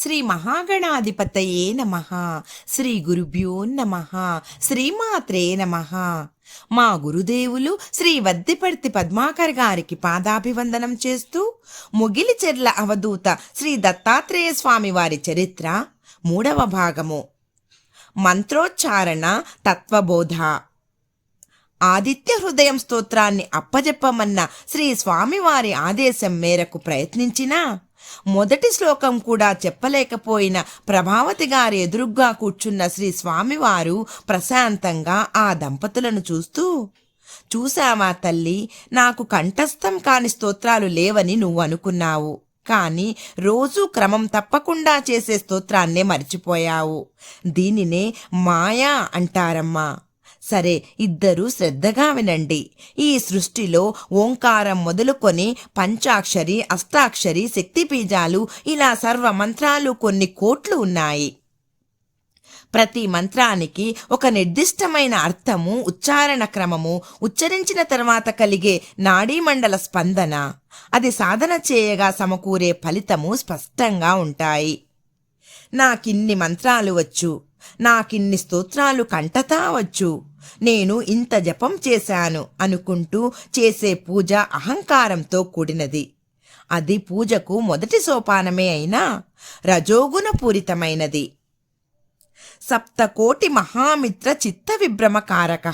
శ్రీ మహాగణాధిపతయే నమ. శ్రీ గురుభ్యో నమ. శ్రీమాత్రే నమ. మా గురుదేవులు శ్రీ వద్దిపర్తి పద్మాకర్ గారికి పాదాభివందనం చేస్తూ ముగిలిచెర్ల అవధూత శ్రీ దత్తాత్రేయ స్వామి వారి చరిత్ర మూడవ భాగము. మంత్రోచ్చారణ తత్వబోధ. ఆదిత్య హృదయం స్తోత్రాన్ని అప్పజెప్పమన్న శ్రీ స్వామివారి ఆదేశం మేరకు ప్రయత్నించినా మొదటి శ్లోకం కూడా చెప్పలేకపోయిన ప్రభావతి గారి ఎదురుగ్గా కూర్చున్న శ్రీ స్వామివారు ప్రశాంతంగా ఆ దంపతులను చూస్తూ చూశావా తల్లి నాకు కంఠస్థం కాని స్తోత్రాలు లేవని నువ్వు అనుకున్నావు. కానీ రోజూ క్రమం తప్పకుండా చేసే స్తోత్రాన్నే మర్చిపోయావు. దీనినే మాయా అంటారమ్మా. సరే ఇద్దరూ శ్రద్ధగా వినండి. ఈ సృష్టిలో ఓంకారం మొదలుకొని పంచాక్షరి అష్టాక్షరి శక్తిబీజాలు ఇలా సర్వ మంత్రాలు కొన్ని కోట్లు ఉన్నాయి. ప్రతి మంత్రానికి ఒక నిర్దిష్టమైన అర్థము ఉచ్చారణ క్రమము ఉచ్చరించిన తర్వాత కలిగే నాడీమండల స్పందన. అది సాధన చేయగా సమకూరే ఫలితము స్పష్టంగా ఉంటాయి. నాకిన్ని మంత్రాలు వచ్చు నాకిన్ని స్తోత్రాలు కంటతా వచ్చు. నేను ఇంత జపం చేశాను అనుకుంటూ చేసే పూజ అహంకారంతో కూడినది. అది పూజకు మొదటి సోపానమే అయినా రజోగుణ పూరితమైనది సప్తకోటి మహామిత్ర చిత్త విభ్రమకారక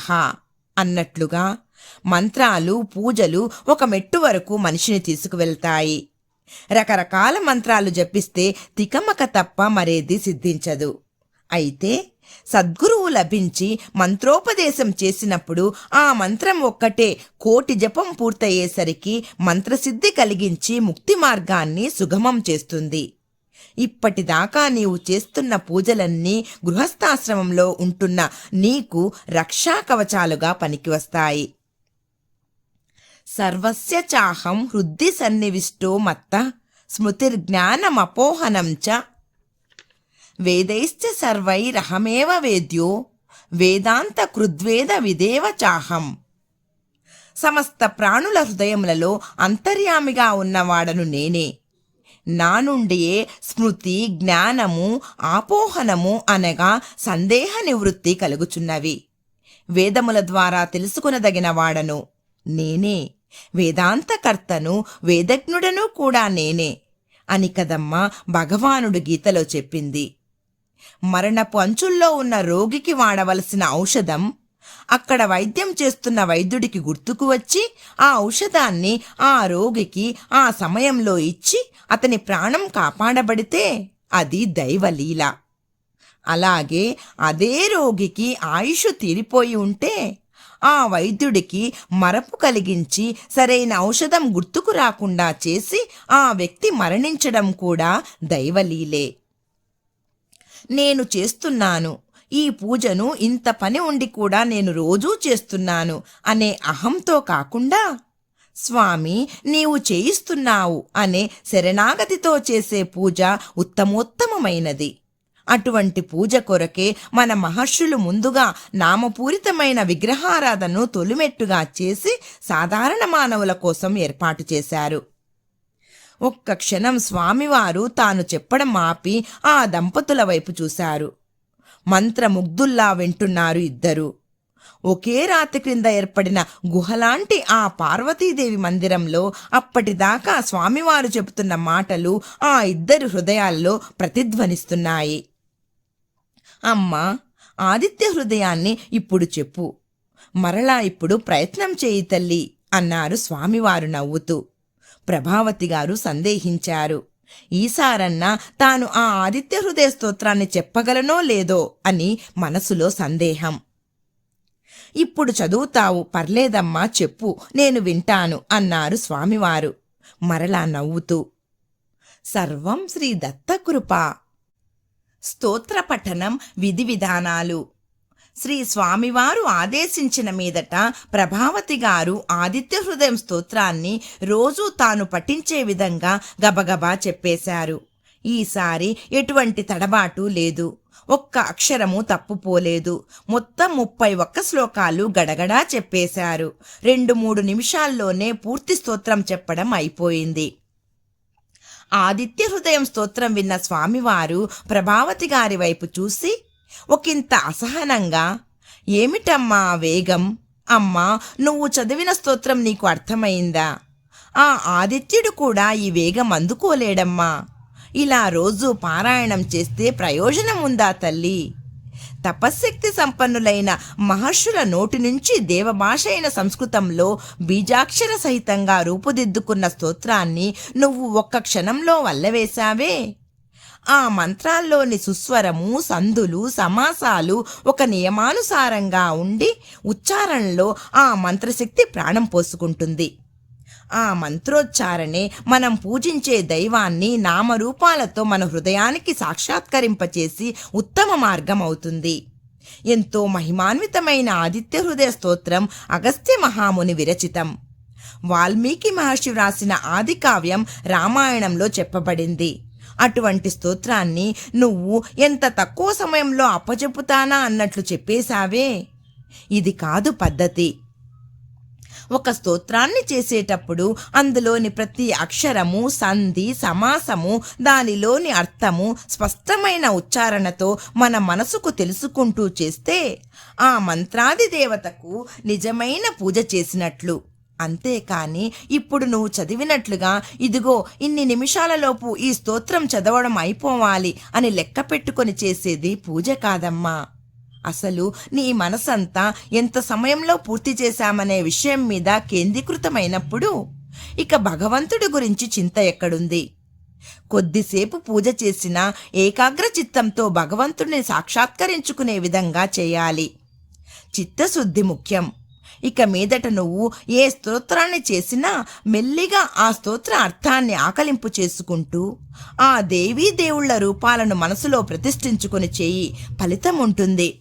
అన్నట్లుగా మంత్రాలు పూజలు ఒక మెట్టు వరకు మనిషిని తీసుకువెళ్తాయి. రకరకాల మంత్రాలు జపిస్తే తికమక తప్ప మరేది సిద్ధించదు. అయితే సద్గురువు లభించి మంత్రోపదేశం చేసినప్పుడు ఆ మంత్రం ఒక్కటే కోటి జపం పూర్తయ్యేసరికి మంత్రసిద్ధి కలిగించి ముక్తి మార్గాన్ని సుగమం చేస్తుంది. ఇప్పటిదాకా నీవు చేస్తున్న పూజలన్నీ గృహస్థాశ్రమంలో ఉంటున్న నీకు రక్షా కవచాలుగా పనికివస్తాయి. సర్వస్య చాహం హృద్ది సన్నివిష్టో మత్త స్మృతిర్జ్ఞానమపోహనం చ వేదైశ్చ సర్వైరహమేవ వేద్యో వేదాంత కృద్వేద విదేవ చాహం. సమస్త ప్రాణుల హృదయములలో అంతర్యామిగా ఉన్నవాడను నేనే. నా నుండియే స్మృతి జ్ఞానము ఆపోహనము అనగా సందేహ నివృత్తి కలుగుచున్నవి. వేదముల ద్వారా తెలుసుకునదగిన వాడను నేనే వేదాంతకర్తను వేదజ్ఞుడను కూడా నేనే అని కదమ్మా భగవానుడు గీతలో చెప్పింది. మరణపు అంచుల్లో ఉన్న రోగికి వాడవలసిన ఔషధం అక్కడ వైద్యం చేస్తున్న వైద్యుడికి గుర్తుకు వచ్చి ఆ ఔషధాన్ని ఆ రోగికి ఆ సమయంలో ఇచ్చి అతని ప్రాణం కాపాడబడితే అది దైవలీల. అలాగే అదే రోగికి ఆయుష్ తీరిపోయి ఉంటే ఆ వైద్యుడికి మరపు కలిగించి సరైన ఔషధం గుర్తుకు రాకుండా చేసి ఆ వ్యక్తి మరణించడం కూడా దైవలీలే. నేను చేస్తున్నాను. ఈ పూజను ఇంత పని ఉండి కూడా నేను రోజూ చేస్తున్నాను అనే అహంతో కాకుండా స్వామి నీవు చేయిస్తున్నావు అనే శరణాగతితో చేసే పూజ ఉత్తమోత్తమమైనది. అటువంటి పూజ కొరకే మన మహర్షులు ముందుగా నామపూరితమైన విగ్రహారాధనను తొలిమెట్టుగా చేసి సాధారణ మానవుల కోసం ఏర్పాటు చేశారు. ఒక్క క్షణం స్వామివారు తాను చెప్పడం ఆపి ఆ దంపతుల వైపు చూశారు. మంత్రముగ్ధుల్లా వింటున్నారు ఇద్దరు. ఒకే రాతి క్రింద ఏర్పడిన గుహలాంటి ఆ పార్వతీదేవి మందిరంలో అప్పటిదాకా స్వామివారు చెబుతున్న మాటలు ఆ ఇద్దరు హృదయాల్లో ప్రతిధ్వనిస్తున్నాయి. అమ్మా ఆదిత్య హృదయాన్ని ఇప్పుడు చెప్పు. మరలా ఇప్పుడు ప్రయత్నం చేయి తల్లి అన్నారు స్వామివారు నవ్వుతూ. ప్రభావతి గారు సందేహించారు. ఈసారన్నా తాను ఆ ఆదిత్య హృదయ స్తోత్రాన్ని చెప్పగలనో లేదో? అని మనసులో సందేహం. ఇప్పుడు చదువుతావు పర్లేదమ్మా చెప్పు నేను వింటాను అన్నారు స్వామివారు. మరలా నవ్వుతూ సర్వం శ్రీ దత్తకృప. స్తోత్ర పఠనం విధి విధానాలు. శ్రీ స్వామివారు ఆదేశించిన మీదట ప్రభావతి గారు ఆదిత్య హృదయం స్తోత్రాన్ని రోజూ తాను పఠించే విధంగా గబగబా చెప్పేశారు. ఈసారి ఎటువంటి తడబాటు లేదు. ఒక్క అక్షరము తప్పుపోలేదు. మొత్తం ముప్పై ఒక్క శ్లోకాలు గడగడా చెప్పేశారు. రెండు మూడు నిమిషాల్లోనే పూర్తి స్తోత్రం చెప్పడం అయిపోయింది. ఆదిత్య హృదయం స్తోత్రం విన్న స్వామివారు ప్రభావతి గారి వైపు చూసి ఒకంత అసహనంగా ఏమిటమ్మా ఆ వేగం? అమ్మా నువ్వు చదివిన స్తోత్రం నీకు అర్థమైందా? ఆ ఆదిత్యుడు కూడా ఈ వేగం అందుకోలేడమ్మా. ఇలా రోజు పారాయణం చేస్తే ప్రయోజనం ఉందా తల్లి? తపశ్శక్తి సంపన్నులైన మహర్షుల నోటి నుంచి దేవభాష అయిన సంస్కృతంలో బీజాక్షర సహితంగా రూపుదిద్దుకున్న స్తోత్రాన్ని నువ్వు ఒక్క క్షణంలో వల్లవేశావే? ఆ మంత్రాల్లోని సుస్వరము సందులు సమాసాలు ఒక నియమానుసారంగా ఉండి ఉచ్చారణలో ఆ మంత్రశక్తి ప్రాణం పోసుకుంటుంది. ఆ మంత్రోచ్చారణే మనం పూజించే దైవాన్ని నామరూపాలతో మన హృదయానికి సాక్షాత్కరింపచేసి ఉత్తమ మార్గం అవుతుంది ఎంతో మహిమాన్వితమైన ఆదిత్య హృదయ స్తోత్రం అగస్త్య మహాముని విరచితం. వాల్మీకి మహర్షి వ్రాసిన ఆది కావ్యం రామాయణంలో చెప్పబడింది. అటువంటి స్తోత్రాన్ని నువ్వు ఎంత తక్కువ సమయంలో అప్పచెప్పుతానా అన్నట్లు చెప్పేశావే. ఇది కాదు పద్ధతి. ఒక స్తోత్రాన్ని చేసేటప్పుడు అందులోని ప్రతి అక్షరము సంధి సమాసము దానిలోని అర్థము స్పష్టమైన ఉచ్చారణతో మన మనసుకు తెలుసుకుంటూ చేస్తే ఆ మంత్రాది దేవతకు నిజమైన పూజ చేసినట్లు. అంతేకాని ఇప్పుడు నువ్వు చదివినట్లుగా ఇదిగో ఇన్ని నిమిషాలలోపు ఈ స్తోత్రం చదవడం అయిపోవాలి అని లెక్క పెట్టుకొని చేసేది పూజ కాదమ్మా. అసలు నీ మనసంతా ఎంత సమయంలో పూర్తి చేశామనే విషయం మీద కేంద్రీకృతమైనప్పుడు ఇక భగవంతుడి గురించి చింత ఎక్కడుంది? కొద్దిసేపు పూజ చేసినా ఏకాగ్ర చిత్తంతో భగవంతుడిని సాక్షాత్కరించుకునే విధంగా చేయాలి. చిత్తశుద్ధి ముఖ్యం. ఇక మీదట నువ్వు ఏ స్తోత్రాన్ని చేసినా మెల్లిగా ఆ స్తోత్ర అర్థాన్ని ఆకలింపు చేసుకుంటూ ఆ దేవీ దేవుళ్ళ రూపాలను మనసులో ప్రతిష్ఠించుకుని చేయి ఫలితం ఉంటుంది.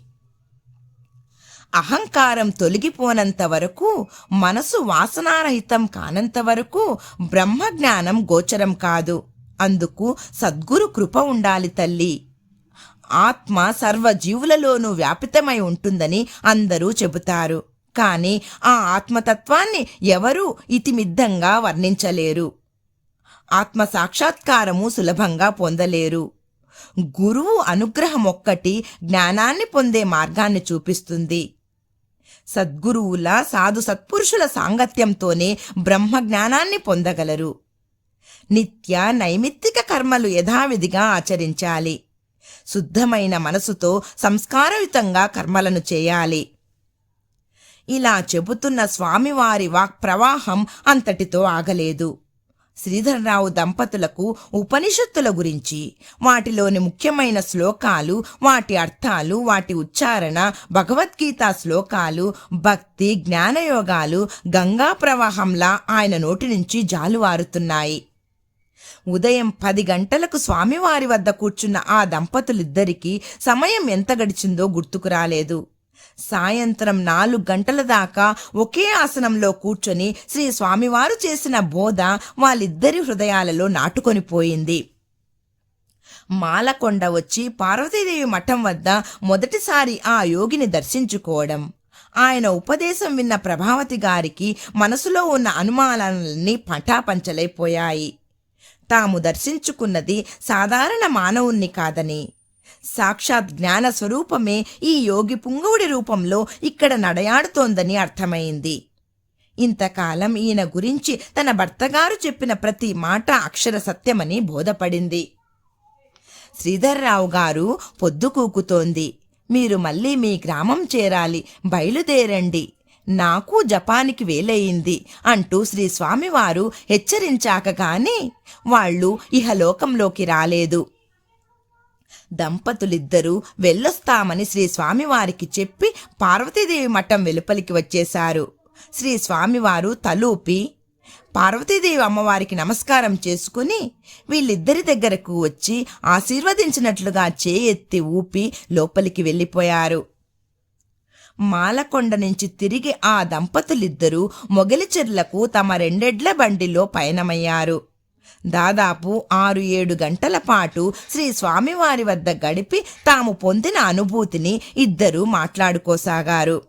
అహంకారం తొలగిపోనంత వరకు మనసు వాసనారహితం కానంత వరకు బ్రహ్మజ్ఞానం గోచరం కాదు. అందుకు సద్గురు కృప ఉండాలి తల్లి. ఆత్మ సర్వజీవులలోనూ వ్యాపితమై ఉంటుందని అందరూ చెబుతారు. కానీ ఆ ఆత్మతత్వాన్ని ఎవరూ ఇతిమిద్దంగా వర్ణించలేరు. ఆత్మ సాక్షాత్కారము సులభంగా పొందలేరు. గురువు అనుగ్రహం ఒక్కటి జ్ఞానాన్ని పొందే మార్గాన్ని చూపిస్తుంది. సద్గురువుల సాధు సత్పురుషుల సాంగత్యంతోనే బ్రహ్మ జ్ఞానాన్ని పొందగలరు. నిత్య నైమిత్తిక కర్మలు యథావిధిగా ఆచరించాలి. శుద్ధమైన మనసుతో సంస్కారయుతంగా కర్మలను చేయాలి. ఇలా చెబుతున్న స్వామివారి వాక్ ప్రవాహం అంతటితో ఆగలేదు. శ్రీధరరావు దంపతులకు ఉపనిషత్తుల గురించి వాటిలోని ముఖ్యమైన శ్లోకాలు వాటి అర్థాలు వాటి ఉచ్చారణ భగవద్గీత శ్లోకాలు భక్తి జ్ఞానయోగాలు గంగా ప్రవాహంలా ఆయన నోటి నుంచి జాలువారుతున్నాయి. ఉదయం పది గంటలకు స్వామివారి వద్ద కూర్చున్న ఆ దంపతులిద్దరికీ సమయం ఎంత గడిచిందో గుర్తుకు రాలేదు. సాయంత్రం నాలుగు గంటల దాకా ఒకే ఆసనంలో కూర్చొని శ్రీ స్వామివారు చేసిన బోధ వాళ్ళిద్దరి హృదయాలలో నాటుకొని పోయింది. మాలకొండ వచ్చి పార్వతీదేవి మఠం వద్ద మొదటిసారి ఆ యోగిని దర్శించుకోవడం. ఆయన ఉపదేశం విన్న ప్రభావతి గారికి మనసులో ఉన్న అనుమానాలన్నీ పటాపంచలైపోయాయి. తాము దర్శించుకున్నది సాధారణ మానవుణ్ణి కాదని. సాక్షాత్ జ్ఞాన స్వరూపమే ఈ యోగి పుంగవుడి రూపంలో ఇక్కడ నడయాడుతోందని అర్థమైంది. ఇంతకాలం ఈయన గురించి తన భర్తగారు చెప్పిన ప్రతి మాట అక్షర సత్యమని బోధపడింది. శ్రీధర్రావు గారు పొద్దుకూకుతోంది. మీరు మళ్ళీ మీ గ్రామం చేరాలి బయలుదేరండి. నాకు జపానికి వేలయింది అంటూ శ్రీ స్వామివారు హెచ్చరించాక కానీ వాళ్ళు ఇహలోకంలోకి రాలేదు. దంపతులిద్దరూ వెళ్ళొస్తామని శ్రీ స్వామివారికి చెప్పి పార్వతీదేవి మఠం వెలుపలికి వచ్చేశారు. శ్రీ స్వామివారు తలూపి పార్వతీదేవి అమ్మవారికి నమస్కారం చేసుకుని వీళ్ళిద్దరి దగ్గరకు వచ్చి ఆశీర్వదించినట్లుగా చేయెత్తి ఊపి లోపలికి వెళ్ళిపోయారు. మాలకొండ నుంచి తిరిగి ఆ దంపతులిద్దరూ మొగలిచెర్లకు తమ రెండెడ్ల బండిలో పయనమయ్యారు. దాదాపు ఆరు ఏడు గంటల పాటు శ్రీ స్వామివారి వద్ద గడిపి తాము పొందిన అనుభూతిని ఇద్దరూ మాట్లాడుకోసాగారు.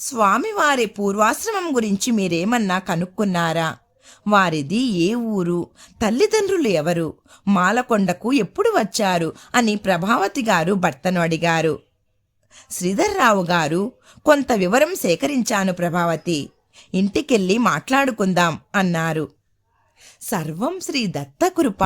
స్వామివారి పూర్వాశ్రమం గురించి మీరేమన్నా కనుక్కున్నారా? వారిది ఏ ఊరు? తల్లిదండ్రులు ఎవరు? మాలకొండకు ఎప్పుడు వచ్చారు? అని ప్రభావతి గారు భర్తను అడిగారు. శ్రీధర్రావు గారు కొంత వివరం సేకరించాను ప్రభావతి. ఇంటికెళ్ళి మాట్లాడుకుందాం అన్నారు. సర్వం శ్రీ దత్తకృప.